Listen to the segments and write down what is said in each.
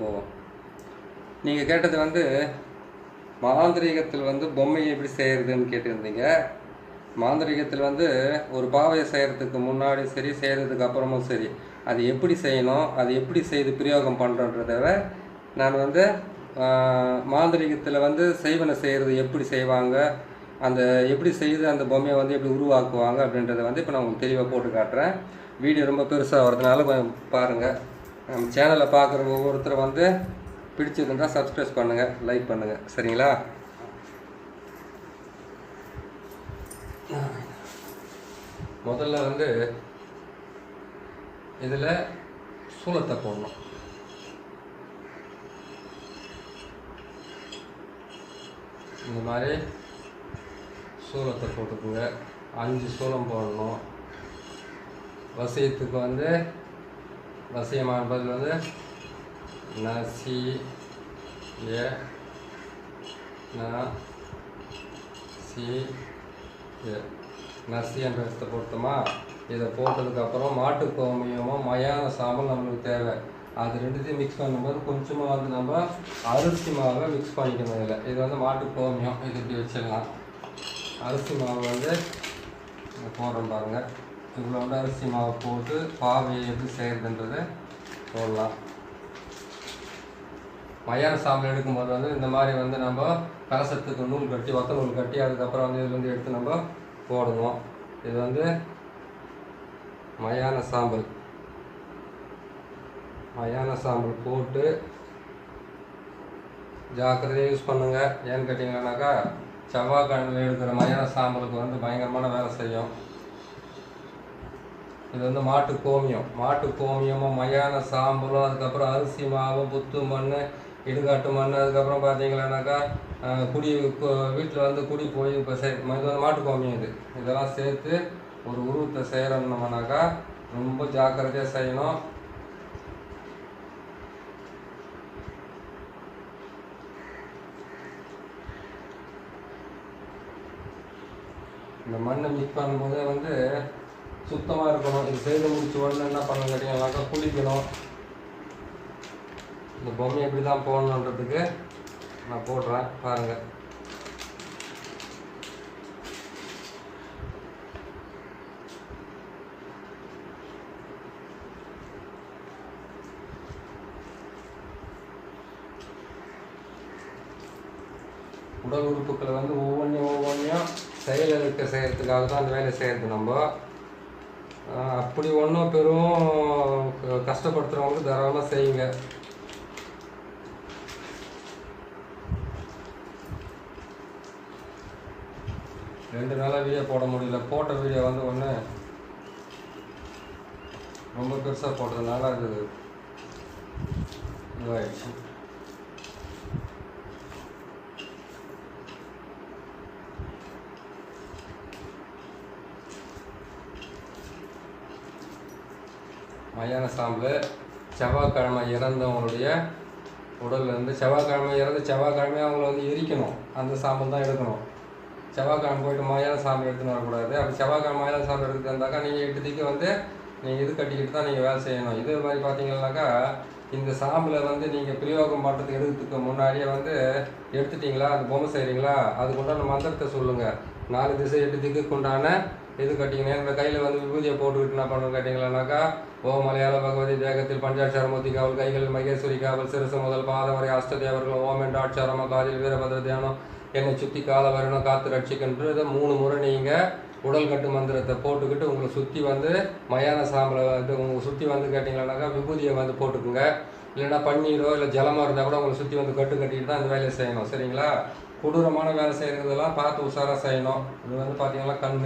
நம்ம போவோம். நீங்கள் கேட்டது வந்து மாந்திரீகத்தில் வந்து பொம்மையை எப்படி செய்கிறதுன்னு கேட்டிருந்தீங்க. மாந்திரீகத்தில் வந்து ஒரு பாவையை செய்கிறதுக்கு முன்னாடி சரி செய்கிறதுக்கு அப்புறமும் சரி அது எப்படி செய்யணும் அது எப்படி செய்து பிரயோகம் பண்ணுறன்றத நான் வந்து மாந்திரீகத்தில் வந்து செய்வனை செய்கிறது எப்படி செய்வாங்க அந்த எப்படி செய்து அந்த பொம்மையை வந்து எப்படி உருவாக்குவாங்க அப்படின்றத வந்து இப்போ நான் உங்களுக்கு தெளிவாக போட்டு காட்டுறேன். வீடியோ ரொம்ப பெருசாக வரதுனால கொஞ்சம் பாருங்கள் நம்ம சேனலை பார்க்குற ஒவ்வொருத்தரும் வந்து பிடிச்சிருந்தால் சப்ஸ்கிரைப் பண்ணுங்கள் லைக் பண்ணுங்கள் சரிங்களா? முதல்ல வந்து இதில் சூளத்தை போடணும். இந்த மாதிரி சூளத்தை போட்டுக்குங்க. அஞ்சு சூளம் போடணும். வசியத்துக்கு வந்து வசியமான பதில் வந்து நசி ஏ ந சி ஏ நசி என்ற இடத்தை போட்டோமா இதை போட்டதுக்கப்புறம் மாட்டு கோமியமும் மயான சாம்பல் நம்மளுக்கு தேவை. அது ரெண்டுத்தையும் மிக்ஸ் பண்ணும்போது கொஞ்சமாக வந்து நம்ம அரிசி மாவை மிக்ஸ் பண்ணிக்கணும் இதில். இது வந்து மாட்டு கோமியம் இது இப்படி வச்சிடலாம் அரிசி மாவு வந்து போடுறோம் பாருங்கள் இதில் வந்து அரிசி மாவு போட்டு பாவையை எப்படி செய்கிறதுன்றதை போடலாம். மயான சாம்பல் எடுக்கும்போது வந்து இந்த மாதிரி வந்து நம்ம கலசத்துக்கு நூல் கட்டி ஒத்த நூல் கட்டி அதுக்கப்புறம் வந்து இதுலேருந்து எடுத்து நம்ம போடணும். இது வந்து மயான சாம்பல். மயான சாம்பல் போட்டு ஜாக்கிரதையாக யூஸ் பண்ணுங்கள் ஏன்னு கேட்டிங்கன்னாக்கா செவ்வாய்க்கிழமையில் எடுக்கிற மயான சாம்பலுக்கு வந்து பயங்கரமான வேலை செய்யும். இது வந்து மாட்டு கோமியம். மாட்டு கோமியமும் மயான சாம்பலும் அதுக்கப்புறம் அரிசி மாவு புத்து மண் இடுகாட்டு மண் அதுக்கப்புறம் பார்த்தீங்கன்னாக்கா குடி வீட்டில் வந்து குடி போய் இப்போ சே இது வந்து மாட்டு கோமியம் இது. இதெல்லாம் சேர்த்து ஒரு உருவத்தை செய்கிறோம்னோம்னாக்கா ரொம்ப ஜாக்கிரதையாக செய்யணும். இந்த மண்ணை மிக்ஸ் பண்ணும்போதே வந்து சுத்தமாக இருக்கணும். இது செய்து முடிச்சு உடனே என்ன பண்ணணும் கேட்டிங்கனாக்கா குளிக்கணும். இந்த பொம்மை எப்படி தான் போடணுன்றதுக்கு நான் போடுறேன். பாருங்கள் உடல் உறுப்புக்களை வந்து ஒவ்வொன்றையும் ஒவ்வொன்றையும் செயலிழக்க செய்கிறதுக்காக தான் அந்த வேலை செய்கிறது நம்ம. அப்படி ஒன்றும் பெரும் கஷ்டப்படுத்துகிறவங்களுக்கு தாராளமாக செய்யுங்க. ரெண்டு நாளாக வீடியோ போட முடியல. போட்ட வீடியோ வந்து ஒன்று ரொம்ப பெருசாக போட்டதுனால அது இதுவாகிடுச்சு கல்யாண சாம்பல் செவ்வாய்க்கிழமை இறந்தவங்களுடைய உடலில் இருந்து செவ்வாய்க்கிழமை இறந்து செவ்வாய்க்கிழமையே அவங்கள வந்து எரிக்கணும். அந்த சாம்பல் தான் எடுக்கணும். செவ்வாய்க்கிழமை போயிட்டு மயான சாம்பல் எடுத்துன்னு வரக்கூடாது. அப்படி செவ்வாய்க்கிழமை மயான சாம்பல் எடுத்துட்டு வந்தாக்கா நீங்கள் எட்டு திக்கு வந்து நீங்கள் இது கட்டிக்கிட்டு தான் நீங்கள் வேலை செய்யணும். இதே மாதிரி பார்த்தீங்கன்னாக்கா இந்த சாம்பலை வந்து நீங்கள் பிரயோகம் பண்ணுறதுக்கு எடுக்கிறதுக்கு முன்னாடியே வந்து எடுத்துட்டீங்களா? அது பொம்மை செய்கிறீங்களா அதுக்குண்டான மந்திரத்தை சொல்லுங்கள் நாலு திசை எட்டு திக்குக்குண்டான இது கட்டிங்கன்னா இந்த கையில் வந்து விபூதியை போட்டுக்கிட்டு என்ன பண்ணணும் கேட்டிங்களானாக்கா ஓ மலையாள பகவதி தேகத்தில் பஞ்சாட்சாரமூர்த்தி காவல் கைகளில் மகேஸ்வரி காவல் சிறுசு முதல் பாதம் வரை அஷ்டதேவர்கள் ஓம் என்ற ஆட்சாரம காதில் வீரபத்ர தியானம் என்னை சுற்றி கால வரணும் காத்து ரட்சிக்கின்றது மூணு முறை நீங்கள் உடல் கட்டு மந்திரத்தை போட்டுக்கிட்டு உங்களை சுற்றி வந்து மயான சாம்பலை வந்து உங்களை சுற்றி வந்து கேட்டிங்களானாக்கா விபூதியை வந்து போட்டுக்குங்க. இல்லைன்னா பன்னீரோ இல்லை ஜலமோ இருந்தால் கூட உங்களை சுற்றி வந்து கட்டு கட்டிட்டு தான் அந்த வேலையை செய்யணும். சரிங்களா? கொடூரமான வேலை செய்கிறதெல்லாம் பார்த்து உஷாராக செய்யணும். இது வந்து பார்த்தீங்கன்னா கண்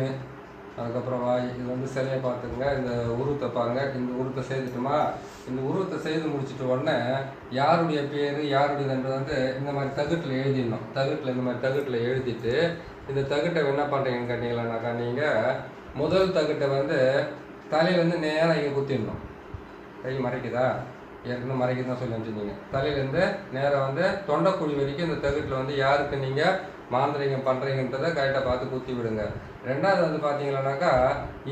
அதுக்கப்புறம் வாய் இது வந்து சிலையை பார்த்துக்குங்க. இந்த உருவத்தை பாருங்கள் இந்த உருவத்தை செய்துட்டுமா? இந்த உருவத்தை செய்து முடிச்சிட்ட உடனே யாருடைய பேர் யாருடையதுன்றது வந்து இந்த மாதிரி தகுட்டில் எழுதிடணும். தகுட்டில் இந்த மாதிரி தகுட்டில் எழுதிட்டு இந்த தகுட்டை என்ன பண்ணுறீங்கன்னு கேட்டிங்களானாக்கா நீங்கள் முதல் தகுட்டை வந்து தலையிலேருந்து நேராக இங்கே குத்திடணும். கை மறைக்குதா? ஏற்கனவே மறைக்குது தான் சொல்லி அனுப்பிச்சிருந்தீங்க தலையிலேருந்து நேராக வந்து தொண்டைக்குழி வரைக்கும் இந்த தகுட்டில் வந்து யாருக்கு நீங்கள் மாந்திரிகம் பண்ணுறீங்கன்றதை கரெக்டாக பார்த்து குத்தி விடுங்க. ரெண்டாவது வந்து பார்த்தீங்கன்னாக்கா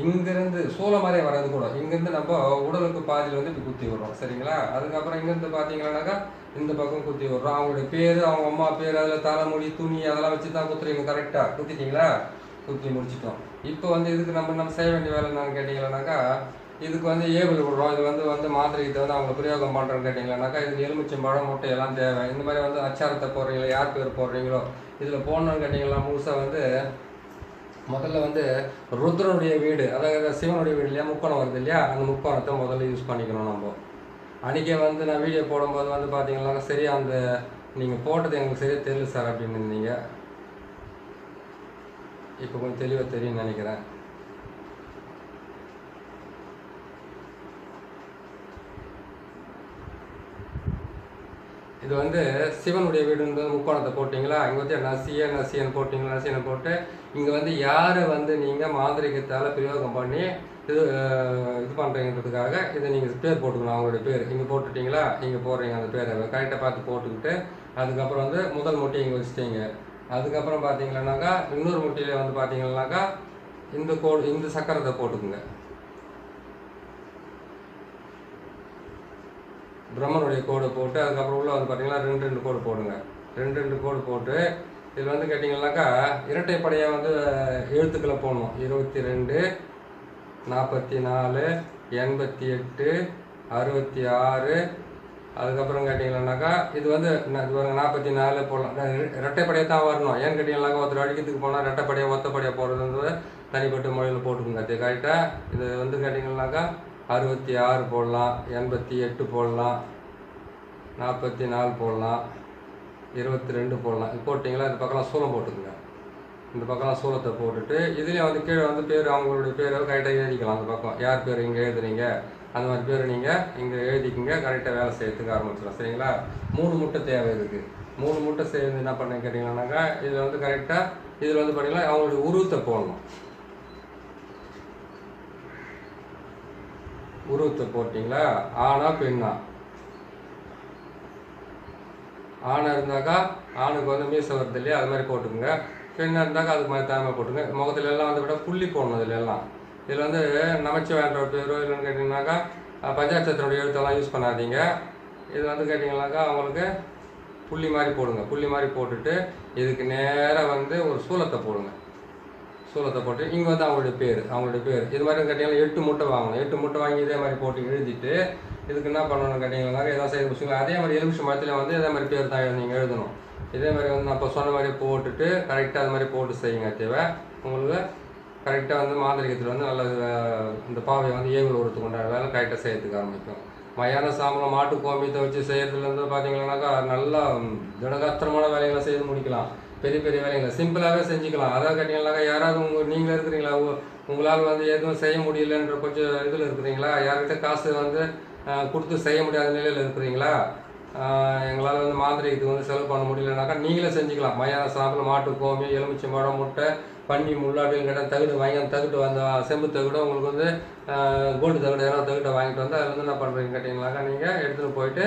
இங்கிருந்து சூளை மாதிரியே வர்றது கூட இங்கேருந்து நம்ம உடலுக்கு பாதியில் வந்து இப்படி குத்தி விடுறோம் சரிங்களா? அதுக்கப்புறம் இங்கேருந்து பார்த்தீங்கன்னாக்கா இந்த பக்கம் குத்தி விடுறோம். அவங்களுடைய பேர் அவங்க அம்மா பேர் அதில் தலைமொழி துணி அதெல்லாம் வச்சு தான் குத்துறீங்க கரெக்டாக குத்திட்டீங்களா? குத்தி முடிச்சிட்டோம். இப்போ வந்து இதுக்கு நம்ம நம்ம செய்ய வேண்டிய வேலை என்னன்னு கேட்டிங்கன்னாக்கா இதுக்கு வந்து ஏபிள் விடுறோம். இது வந்து வந்து மாத்திரைக்கு வந்து அவங்க பிரயோகம் பண்ணுறோன்னு கேட்டிங்கன்னாக்கா இதுக்கு எலுமிச்சம்பழம் முட்டை எல்லாம் தேவை. இந்த மாதிரி வந்து அச்சாரத்தை போடுறீங்களோ? யார் பேர் போடுறீங்களோ? இதில் போடணும்னு கேட்டிங்கன்னா முழுசாக வந்து முதல்ல வந்து ருத்ரனுடைய வீடு அதாவது சிவனுடைய வீடு இல்லையா முக்கோணம் வருது இல்லையா? அந்த முக்கோணத்தை முதல்ல யூஸ் பண்ணிக்கணும் நம்ம. அன்றைக்கே வந்து நான் வீடியோ போடும்போது வந்து பார்த்தீங்கன்னா சரி அந்த நீங்கள் போட்டது எங்களுக்கு சரியாக தெரியல சார் அப்படின்னு இருந்தீங்க. இப்போ கொஞ்சம் தெளிவாக தெரியும்னு நினைக்கிறேன். இது வந்து சிவனுடைய வீடுன்றது முக்கோணத்தை போட்டிங்களா? இங்கே வந்து நசிய நசியன் போட்டிங்களா? நசியன் போட்டு இங்கே வந்து யார் வந்து நீங்கள் மாந்திரிகத்தால் பிரயோகம் பண்ணி இது இது பண்ணுறீங்கிறதுக்காக இதை நீங்கள் பேர் போட்டுக்கணும் அவங்களுடைய பேர். இங்கே போட்டுட்டிங்களா? இங்கே போடுறீங்க அந்த பேரை. கரெக்டாக பார்த்து போட்டுக்கிட்டு அதுக்கப்புறம் வந்து முதல் முட்டையை இங்கே வச்சுட்டீங்க. அதுக்கப்புறம் பார்த்தீங்கன்னாக்கா இன்னொரு முட்டையில் வந்து பார்த்தீங்கன்னாக்கா இந்த கோடு இந்த சக்கரத்தை போட்டுக்குங்க. பிரம்மனுடைய கோடு போட்டு அதுக்கப்புறம் உள்ள வந்து பார்த்தீங்கன்னா ரெண்டு ரெண்டு கோடு போடுங்க. ரெண்டு ரெண்டு கோடு போட்டு இதில் வந்து கேட்டிங்கன்னாக்கா இரட்டைப்படையாக வந்து எழுத்துக்களை போடணும். இருபத்தி ரெண்டு நாற்பத்தி நாலு எண்பத்தி எட்டு அறுபத்தி ஆறு அதுக்கப்புறம் கேட்டிங்கன்னாக்கா இது வந்து இது பாருங்க நாற்பத்தி நாலு போடலாம் ரெ- ரெட்டைப்படையாக தான் வரணும். ஏன்னு கேட்டிங்கன்னாக்கா ஒருத்தர் அடிக்கிறதுக்கு போனால் ரெட்டைப்படையாக ஒத்தப்படையாக போடுறதுன்றது தனிப்பட்ட முறையில் போட்டுக்கோங்க. அது கரெக்டாக இது வந்து கேட்டிங்கன்னாக்கா அறுபத்தி ஆறு போடலாம் எண்பத்தி எட்டு போடலாம் நாற்பத்தி நாலு போடலாம் இருபத்தி ரெண்டு போடலாம். இது போட்டிங்களா? இந்த பக்கம்லாம் சூளம் போட்டுக்குங்க. இந்த பக்கம்லாம் சூளத்தை போட்டுட்டு இதுலேயும் வந்து கீழே வந்து பேர் அவங்களுடைய பேரை கரெக்டாக எழுதிக்கலாம் அந்த பக்கம். யார் பேர் இங்கே எழுதுறீங்க அந்த மாதிரி பேர் நீங்கள் இங்கே எழுதிக்கிங்க கரெக்டாக வேலை செய்யறதுக்கு ஆரம்பிச்சிடலாம் சரிங்களா? மூணு முட்டை தேவை இருக்குது மூணு முட்டை சேர்ந்து என்ன பண்ண கேட்டிங்கன்னாக்கா இதில் வந்து கரெக்டாக இதில் வந்து பார்த்தீங்கன்னா அவங்களுடைய உருவத்தை போடணும். உருவத்தை போட்டிங்களா? ஆணா பெண்ணா? ஆணாக இருந்தாக்கா ஆணுக்கு வந்து மீசை வருது இல்லையா? அது மாதிரி போட்டுக்கோங்க. பெண்ணாக இருந்தாக்கா அதுக்கு மாதிரி தாய்மை போட்டுங்க முகத்துல எல்லாம் வந்து விட புள்ளி போடணும் இதுல எல்லாம். இதில் வந்து நமச்சிவாயன்ற பேரோ இல்லைன்னு கேட்டிங்கனாக்கா அஹ், பஞ்சாட்சத்தினுடைய எழுத்தெல்லாம் யூஸ் பண்ணாதீங்க. இது வந்து கேட்டிங்கனாக்கா அவங்களுக்கு புள்ளி மாதிரி போடுங்க. புள்ளி மாதிரி போட்டுட்டு இதுக்கு நேராக வந்து ஒரு சூலத்தை போடுங்க. சூளத்தை போட்டு இங்கே வந்து அவங்களுடைய பேர் அவங்களுடைய பேர். இது மாதிரி கேட்டிங்கன்னா எட்டு முட்டை வாங்கணும். எட்டு முட்டை வாங்கி இதே மாதிரி போட்டு எழுதிட்டு இதுக்கு என்ன பண்ணணும்னு கேட்டிங்கன்னா ஏதாவது செய்ய முடிச்சுங்களா அதே மாதிரி எலுமிச்சை மரத்தில் வந்து இதே மாதிரி பேர் தான் நீங்கள் எழுதணும். இதே மாதிரி வந்து நான் இப்போ சொன்ன மாதிரி போட்டுட்டு கரெக்டாக அது மாதிரி போட்டு செய்யுங்க தேவை. உங்களுக்கு கரெக்டாக வந்து மாந்திரிகத்தில் வந்து நல்ல இந்த பாவையை வந்து ஏவல் உரத்துக்கு உண்டான வேலை கரெக்டாக செய்யறதுக்கு ஆரம்பிக்கும். மயான சாம்பலம் மாட்டு கோமியத்தை வச்சு செய்கிறதுலேருந்து பார்த்தீங்கன்னாக்கா நல்லா திடகாத்திரமான வேலைகளை செய்து முடிக்கலாம். பெரிய பெரிய வேலைங்களை சிம்பிளாகவே செஞ்சுக்கலாம். அதான் கேட்டிங்கன்னாக்கா யாராவது உங்கள் நீங்களே இருக்கிறீங்களா? உங்களால் வந்து எதுவும் செய்ய முடியலன்ற கொஞ்சம் இதில் இருக்கிறீங்களா? யார்கிட்ட காசு வந்து கொடுத்து செய்ய முடியாத நிலையில் இருக்கிறீங்களா? எங்களால் வந்து மாந்திரிகத்துக்கு வந்து செலவு பண்ண முடியலனாக்கா நீங்களே செஞ்சுக்கலாம். மயான சாப்பில் மாட்டு கோமி எலுமிச்சை மரம் முட்டை பன்னி முள்ளாட்டில் கேட்டால் தகுடு வாங்கி அந்த தகுட்டு அந்த செம்பு தகுடு உங்களுக்கு வந்து கோல்டு தகுடு யாராவது தகுட்டை வாங்கிட்டு வந்து அதில் வந்து என்ன பண்ணுறீங்க கேட்டிங்கனாக்கா நீங்கள் எடுத்துகிட்டு போயிட்டு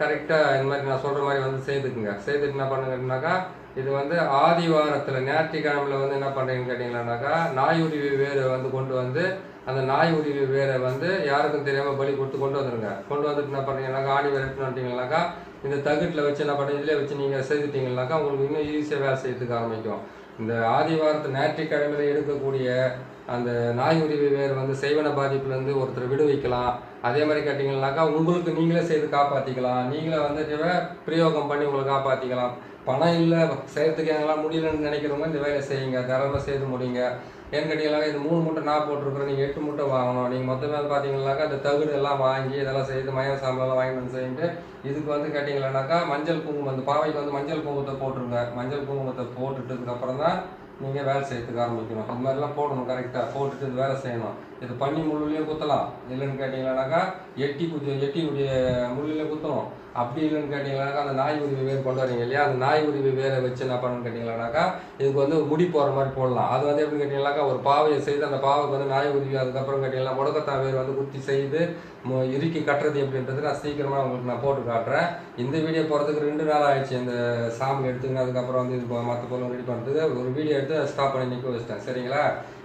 கரெக்டாக இந்த மாதிரி நான் சொல்கிற மாதிரி வந்து செய்துக்குங்க. செய்துட்டு என்ன பண்ணுங்கன்னாக்கா இது வந்து ஆதிவாரத்தில் ஞாயிற்றுக்கிழமையில் வந்து என்ன பண்ணுறீங்கன்னு கேட்டிங்கன்னாக்கா நாய் உரிவு வேரை வந்து கொண்டு வந்து அந்த நாய் உரிவு வேரை வந்து யாருக்கும் தெரியாமல் பலி கொடுத்து கொண்டு வந்துடுங்க கொண்டு வந்துட்டு என்ன பண்ணுறீங்கன்னாக்கா ஆடி வேறு இந்த தகுட்டில் வச்சு என்ன பண்ணுறீங்க இதிலே வச்சு நீங்கள் செய்துட்டிங்கனாக்கா உங்களுக்கு இன்னும் ஈஸியாக வேலை செய்யறதுக்கு ஆரம்பிக்கும். இந்த ஆதிவாரத்து ஞாயிற்றுக்கிழமையில் எடுக்கக்கூடிய அந்த நாய் உரிவு வேர் வந்து செய்வன பாதிப்புலேருந்து ஒருத்தர் விடுவிக்கலாம். அதே மாதிரி கேட்டிங்கன்னாக்கா உங்களுக்கு நீங்களே செய்து காப்பாற்றிக்கலாம் நீங்களே வந்து பிரயோகம் பண்ணி உங்களை காப்பாற்றிக்கலாம் பணம் இல்லை செய்கிறதுக்கு எங்களால் முடியலன்னு நினைக்கிறவங்க இந்த வேலையை செய்யுங்க தரமாக செய்து முடியுங்க ஏன்னு கேட்டிங்கனாக்கா இது மூணு மூட்டை நான் போட்டிருக்கிறேன் நீங்கள் எட்டு மூட்டை வாங்கணும். நீங்கள் மொத்தமே வந்து பார்த்தீங்கன்னாக்கா அந்த தகுடு எல்லாம் வாங்கி இதெல்லாம் செய்து மயம் சாம்பலாம் வாங்கி வந்து செய்யிட்டு இதுக்கு வந்து கேட்டிங்களானாக்கா மஞ்சள் குங்குமம் அந்த பாவைக்கு வந்து மஞ்சள் குங்குமத்தை போட்டுருங்க. மஞ்சள் குங்குமத்தை போட்டுட்டதுக்கப்புறம் தான் நீங்கள் வேலை செய்யறதுக்கு ஆரம்பிக்கணும். அது மாதிரிலாம் போடணும் கரெக்டாக போட்டுட்டு இது வேலை செய்யணும். இது பன்னி முள்ளுலையும் குத்தலாம். இல்லைன்னு கேட்டிங்களானாக்கா எட்டி குத்தி எட்டியுடைய முள்ளில் குத்தணும். அப்படி இல்லைன்னு கேட்டிங்களானாக்கா அந்த நாய் உரிமை வேர் கொண்டு வரீங்க இல்லையா? அந்த நாய் உரிமை வேரை வச்சு என்ன பண்ணணும்னு கேட்டிங்களாக்கா இதுக்கு வந்து முடி போகிற மாதிரி போடலாம். அது வந்து எப்படி கேட்டிங்களாக்கா ஒரு பாவையை செய்து அந்த பாவைக்கு வந்து நாய் உருவி அதுக்கப்புறம் கேட்டிங்கன்னா முடக்கத்தா வேர் வந்து குத்தி செய்து இறுக்கி கட்டுறது எப்படின்றது நான் சீக்கிரமாக உங்களுக்கு நான் போட்டு காட்டுறேன். இந்த வீடியோ போகிறதுக்கு ரெண்டு நாள் ஆயிடுச்சு. இந்த சாமி எடுத்துங்க அதுக்கப்புறம் வந்து இது மற்ற பொருள் ரெடி பண்ணுறதுக்கு ஒரு வீடியோ எடுத்து ஸ்டாப் பண்ணி நிற்க வச்சிட்டேன். சரிங்களா?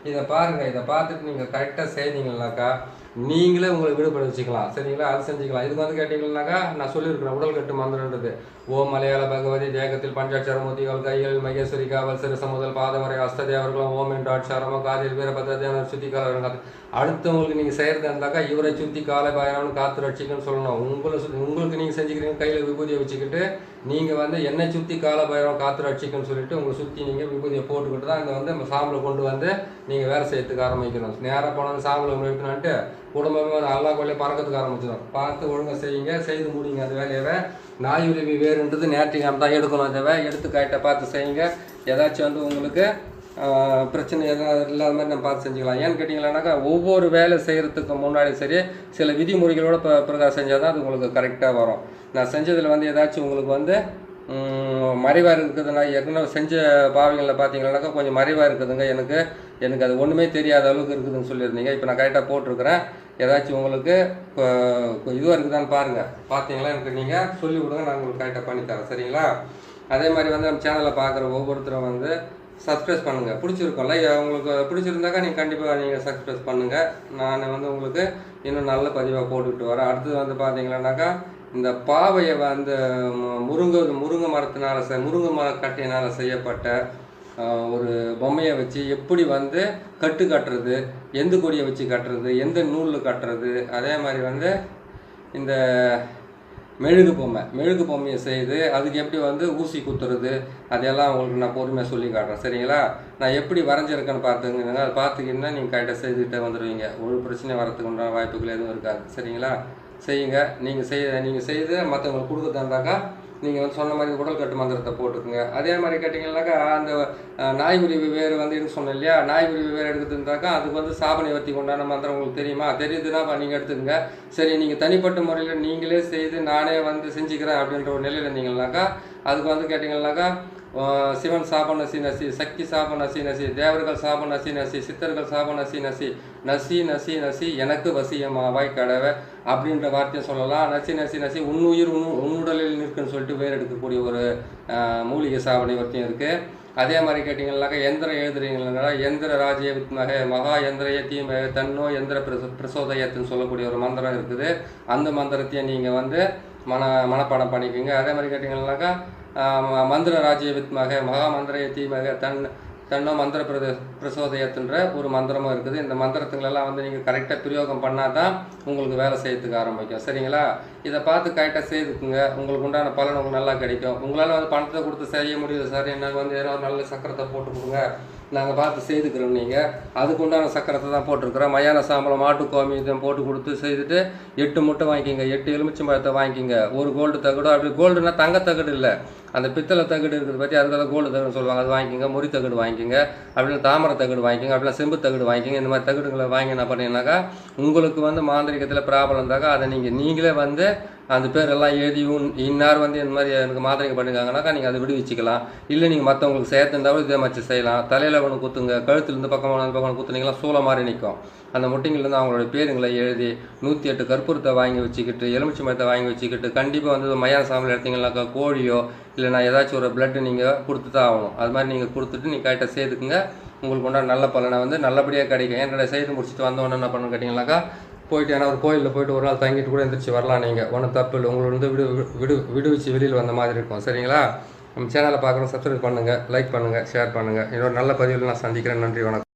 இதை பாருங்கள் இதை பார்த்துட்டு நீங்கள் கரெக்டாக செய்தீங்கன்னாக்கா நீங்களே உங்களை விடுபட வச்சுக்கலாம் சரிங்களா? அது செஞ்சுக்கலாம். இதுக்கு வந்து கேட்டிங்கன்னாக்கா நான் சொல்லியிருக்கிறேன். உடல் கட்டு மந்திரன்றது. ஓம் மலையாள பகவதி தேகத்தில் பஞ்சாட்சரமூர்த்திகள் கைகள் மகேஸ்வரி காவல் சிறுச முதல் பாதவரை அஸ்ததேவர்களும் ஓம் என்றாட்சாரமோ காதில் வீரபத்ரதேவனர் சுத்தி கால அடுத்தவங்களுக்கு நீங்கள் செய்கிறதா இருந்தாக்கா இவரை சுற்றி காலை பாயிரம்னு காற்று ரட்சிக்கன்னு சொல்லணும். உங்களை உங்களுக்கு நீங்கள் செஞ்சுக்கிறீங்க கையில் விபூதியை வச்சுக்கிட்டு நீங்கள் வந்து என்னை சுற்றி காலை பாயிரம் காற்று ரட்சிக்கன்னு சொல்லிட்டு உங்களை சுற்றி நீங்கள் விபூதியை போட்டுக்கிட்டு தான் இந்த வந்து நம்ம சாம்பலை கொண்டு வந்து நீங்கள் வேலை செய்யறதுக்கு ஆரம்பிக்கணும். நேராக போனது சாம்பலை எடுக்கணுன்ட்டு குடும்பமே நல்லா கொள்ளையே பறக்கிறதுக்கு ஆரம்பிச்சிடும். பார்த்து ஒழுங்காக செய்யுங்க செய்து முடிங்க அந்த வேலையை நாய் உரிமை வேறுன்றது நேற்று நேர்த்திகம் தான் எடுக்கணும். தேவை எடுத்து கரெக்டாக பார்த்து செய்யுங்க. ஏதாச்சும் வந்து உங்களுக்கு பிரச்சனை எதாவது இல்லாத மாதிரி நம்ம பார்த்து செஞ்சுக்கலாம். ஏன்னு கேட்டிங்களானாக்கா ஒவ்வொரு வேலை செய்கிறதுக்கு முன்னாடி சரி சில விதிமுறைகளோட ப பிரகாரம் செஞ்சால் தான் அது உங்களுக்கு கரெக்டாக வரும். நான் செஞ்சதில் வந்து ஏதாச்சும் உங்களுக்கு வந்து மறைவாக இருக்குதுன்னா ஏற்கனவே செஞ்ச பாவிகளில் பார்த்தீங்கன்னாக்கா கொஞ்சம் மறைவாக இருக்குதுங்க. எனக்கு எனக்கு அது ஒன்றுமே தெரியாத அளவுக்கு இருக்குதுன்னு சொல்லியிருந்தீங்க. இப்போ நான் கரெக்டாக போட்டிருக்கிறேன். ஏதாச்சும் உங்களுக்கு இப்போ இதுவாக இருக்குதான்னு பாருங்கள் பார்த்தீங்களா எனக்கு நீங்கள் சொல்லி கொடுங்க. நான் உங்களுக்கு கரெக்டாக பண்ணித்தரேன் சரிங்களா? அதே மாதிரி வந்து நம்ம சேனலில் பார்க்குற ஒவ்வொருத்தரும் வந்து சப்ஸ்கிரைப் பண்ணுங்கள் பிடிச்சிருக்கோம்ல? உங்களுக்கு பிடிச்சிருந்தாக்கா நீங்கள் கண்டிப்பாக நீங்கள் சப்ஸ்கிரைப் பண்ணுங்கள் நான் வந்து உங்களுக்கு இன்னும் நல்ல பதிவாக போட்டுக்கிட்டு வரேன். அடுத்தது வந்து பார்த்தீங்கன்னாக்கா இந்த பாவையை வந்து முருங்கை முருங்கை மரத்தினால செ முருங்கை மர கட்டையினால் செய்யப்பட்ட ஒரு பொம்மையை வச்சு எப்படி வந்து கட்டு கட்டுறது எந்த கொடியை வச்சு கட்டுறது எந்த நூலில் கட்டுறது அதே மாதிரி வந்து இந்த மெழுகு பொம்மை. மெழுகு பொம்மையை செய்து அதுக்கு எப்படி வந்து ஊசி குத்துறது அதெல்லாம் உங்களுக்கு நான் பொறுமையாக சொல்லி காட்டுறேன். சரிங்களா? நான் எப்படி வரைஞ்சிருக்கேன்னு பார்த்துங்க அதை பார்த்துக்கிங்கன்னா நீங்கள் கரெக்டாக செய்துக்கிட்டே வந்துடுவீங்க ஒரு பிரச்சனை வரத்துக்கு உண்டான வாய்ப்புகள் எதுவும் இருக்காது. சரிங்களா? செய்யுங்க. நீங்கள் செய் நீங்கள் செய்து மற்றவங்களுக்கு கொடுக்குறதாண்டாக்கா நீங்கள் வந்து சொன்ன மாதிரி உடல் கட்டு மந்திரத்தை போட்டுக்குங்க. அதே மாதிரி கேட்டிங்கன்னாக்கா அந்த அஹ், வேறு வந்து எடுக்க சொன்னேன் இல்லையா? நாய்க்குருவி வேறு எடுத்துருந்தாக்கா அதுக்கு வந்து சாபனை வத்தி கொண்டான மந்திரம் உங்களுக்கு தெரியுமா? தெரியுதுன்னா நீங்கள் எடுத்துக்கங்க. சரி நீங்கள் தனிப்பட்ட முறையில் நீங்களே செய்து நானே வந்து செஞ்சுக்கிறேன் அப்படின்ற ஒரு நிலையில் இருந்தீங்கன்னாக்கா அதுக்கு வந்து கேட்டிங்கன்னாக்கா சிவன் சாபம் நசி நசி சக்தி சாபம் நசி நசி தேவர்கள் சாபம் நசி நசி சித்தர்கள் சாபம் நசி நசி நசி நசி நசி எனக்கு வசியமாவாய் கடவை அப்படின்ற வார்த்தையை சொல்லலாம். நசி நசி நசி உன்னுயிர் உன் உன்னுடலில் நிற்குன்னு சொல்லிட்டு வேர் எடுக்கக்கூடிய ஒரு மூலிகை சாபனை ஒருத்தையும் இருக்குது அதே மாதிரி கேட்டிங்கன்னாக்கா எந்திரம் எழுதுறீங்களா எந்திர ராஜ்ய வித்மக மகா எந்திரைய தீமக தன்னோ எந்திர பிரசோ பிரசோதயத்துன்னு சொல்லக்கூடிய ஒரு மந்திரம் இருக்குது. அந்த மந்திரத்தையும் நீங்கள் வந்து மன மனப்பாடம் பண்ணிக்கோங்க. அதே மாதிரி கேட்டிங்கன்னாக்கா மந்திர ராஜ்ய வித்மக மகா மந்திரய தீமக தன் தன்னோ மந்திர பிரத பிரசோதயத்துன்ற ஒரு மந்திரமும் இருக்குது. இந்த மந்திரத்துங்களெல்லாம் வந்து நீங்கள் கரெக்டாக பிரயோகம் பண்ணால் தான் உங்களுக்கு வேலை செய்யறதுக்கு ஆரம்பிக்கும். சரிங்களா? இதை பார்த்து கரெக்டாக செய்துக்குங்க. உங்களுக்கு உண்டான பலன் உங்களுக்கு நல்லா கிடைக்கும். உங்களால் வந்து பணத்தை கொடுத்து செய்ய முடியுது சார். என்ன வந்து ஏதோ ஒரு நல்ல சக்கரத்தை போட்டு கொடுங்க. நாங்கள் பார்த்து செய்துக்கிறோம் நீங்கள் அதுக்கு உண்டான சக்கரத்தை தான் போட்டிருக்கிறோம். மயான சாம்பலம் மாட்டு கோமி இதை போட்டு கொடுத்து செய்துட்டு எட்டு முட்டை வாங்கிக்கிங்க எட்டு எலுமிச்சம்பழத்தை வாங்கிக்கிங்க. ஒரு கோல்டு தகடு அப்படி கோல்டுனா தங்க தகடு இல்லை. அந்த பித்தளை தகடு இருக்கிறத பற்றி அதுக்காக கோல்டு தகடுன்னு சொல்லுவாங்க. அது வாங்கிக்கிங்க முறி தகடு வாங்கிக்கிங்க. அப்படின்னா தாமரை தகடு வாங்கிக்கிங்க அப்படின்னா செம்பு தகடு வாங்கிக்கிங்க. இந்த மாதிரி தகடுகளை வாங்கி என்ன பண்ணீங்கன்னாக்கா உங்களுக்கு வந்து மாந்திரிகத்தில் ப்ராப்ளம் இருந்தாக்கா அதை நீங்கள் நீங்களே வந்து அந்த பேரெல்லாம் எழுதி உன்- இன்னார் வந்து இந்த மாதிரி எனக்கு மாத்திரைங்க பண்ணிருக்காங்கனாக்கா நீங்கள் அதை விடுவிச்சிக்கலாம். இல்லை நீங்கள் மற்றவங்களுக்கு சேர்த்துருந்தாலும் இதே மாதிரி செய்யலாம். தலையில் ஒன்று குத்துங்க கழுத்துலேருந்து இருந்து பக்கம் இந்த பக்கம் குத்துனீங்களா சூளை மாதிரி நிற்கும் அந்த முட்டைங்கள்லேருந்து அவங்களோட பேருங்களை எழுதி நூற்றி எட்டு கற்பூரத்தை வாங்கி வச்சுக்கிட்டு எலுமிச்சை மரத்தை வாங்கி வச்சுக்கிட்டு கண்டிப்பாக வந்து மயான சாமியில் எடுத்தீங்கன்னாக்கா கோழியோ இல்லைனா ஏதாச்சும் ஒரு பிளட்டு நீங்கள் கொடுத்து தான் ஆகணும். அது மாதிரி நீங்கள் கொடுத்துட்டு நீங்கள் கரெக்டாக சேர்த்துக்குங்க உங்களுக்கு உண்டான நல்ல பலனை வந்து நல்லபடியாக கிடைக்கும். என்னோட செய்து முடிச்சுட்டு வந்தோன்னே என்ன பண்ணணும் கேட்டிங்கனாக்கா போயிட்டு ஏன்னா ஒரு கோயிலில் போயிட்டு ஒரு நாள் தங்கிட்டு கூட எந்திரிச்சு வரலாம் நீங்கள் ஒன்றும் தப்பு இல்லை. உங்களை வந்து விடு விடு விடுவிச்சு வெளியில் வந்த மாதிரி இருக்கும். சரிங்களா? நம்ம சேனலை பார்க்குறோம் சப்ஸ்கிரைப் பண்ணுங்கள் லைக் பண்ணுங்கள் ஷேர் பண்ணுங்கள் இன்னொரு நல்ல பதிவில் நான் சந்திக்கிறேன். நன்றி வணக்கம்.